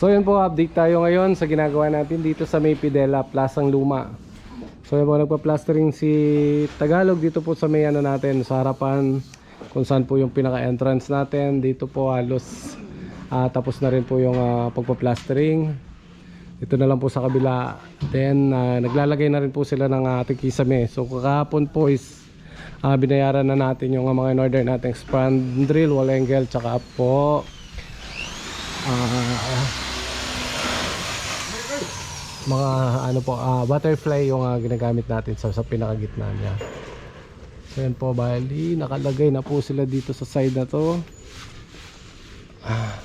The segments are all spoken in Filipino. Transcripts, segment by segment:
So yun po, update tayo ngayon sa ginagawa natin dito sa May Pidela, Plasang Luma. So yun po, nagpa-plastering si Tagalog dito po sa may ano natin, sa harapan kung saan po yung pinaka-entrance natin. Dito po halos ah, tapos na rin po yung ah, pagpa-plastering. Ito na lang po sa kabila. Then ah, naglalagay na rin po sila ng ah, ating kisame. So kahapon po is ah, binayaran na natin yung ah, mga in-order nating spandrel, wall angle, tsaka po ah, mga ano po ah, butterfly yung ah, ginagamit natin sa, sa pinakagitna niya. So yan po bali nakalagay na po sila dito sa side na to. Ah.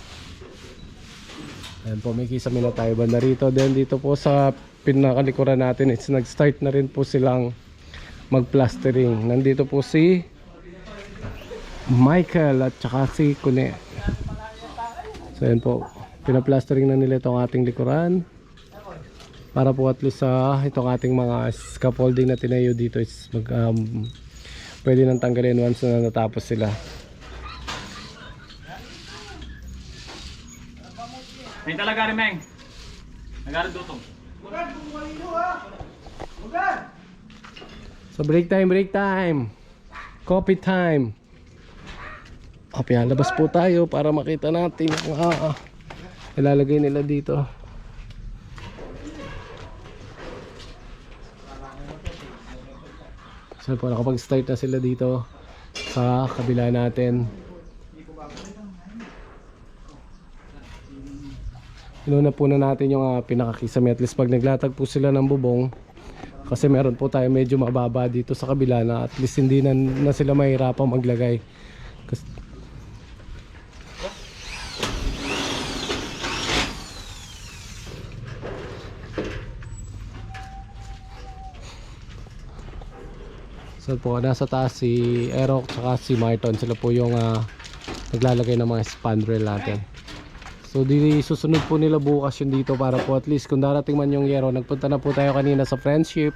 Ayan po may kisame na tayo banda rito. Then dito po sa pinakalikuran natin is nag start na rin po silang mag plastering nandito po si Michael at saka si Kune So yan po, pinaplastering na nila itong ating likuran para po at least sa itong ating mga scaffolding na tinayo dito is mag, um, pwede nang tanggalin once na natapos sila. May talaga rin, Meng. Nagaral dutong. So break time, break time. Coffee time. Okay, labas po tayo para makita natin yung ah, ah, ilalagay nila dito. So po, nakapag-start na sila dito sa kabila natin. Inuna po na natin yung uh, pinakakisame at least pag naglatag po sila ng bubong kasi meron po tayo medyo mababa dito sa kabila na at least hindi na, na sila mahirapang maglagay. Kasi, So po, nasa taas si Erok tsaka si Marton. Sila po yung ah, naglalagay ng mga spandrel natin. So di susunod po nila bukas yun dito para po at least kung darating man yung yero. Nagpunta na po tayo kanina sa friendship.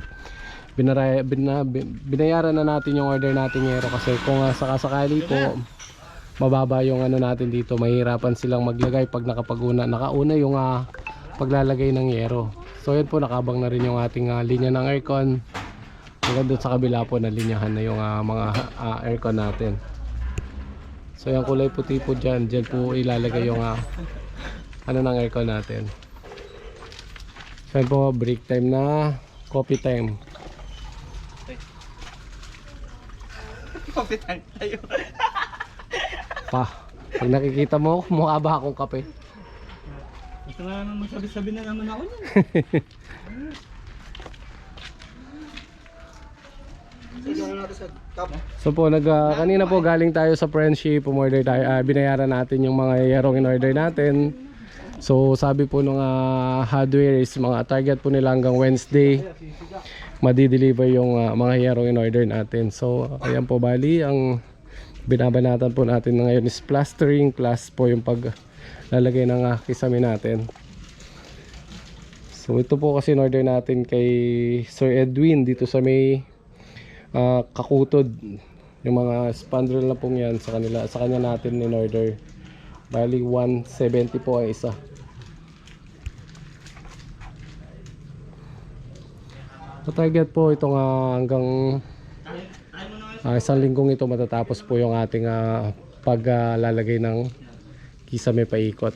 Binara, bina, bin- binayaran na natin yung order natin yero kasi kung uh, sakasakali po mababa yung ano natin dito. Mahirapan silang maglagay pag nakapaguna. Nakauna yung ah, paglalagay ng yero. So yun po nakabang na rin yung ating ah, linya ng aircon. Hanggang doon sa kabila po na linyahan na yung ah, mga ah, aircon natin. So yung kulay puti po dyan, dyan po ilalagay yung ah, ano ng aircon natin. Yan po break time na coffee time. Kapitan tayo. Pa, pag nakikita mo, mukha ba akong kape? Gusto nga naman magsabi-sabi na naman ako niyan. So po, nag, ah, kanina po galing tayo sa friendship, umorder tayo, ah, binayaran natin yung mga yerong in-order natin. So sabi po nung ah, hardware is mga target po nila hanggang Wednesday madi-deliver yung ah, mga yerong in-order natin. So ayan po bali, ang binabanatan po natin ngayon is plastering plus po yung pag lalagay ng ah, kisame natin. So ito po kasi in-order natin kay Sir Edwin dito sa may ah, kakutod. Yung mga spandrel na pong yan sa kanila sa kanya natin in order bali 170 po ang isa. So po itong ah, hanggang ah, isang linggong ito matatapos po yung ating ah, paglalagay ng kisame paikot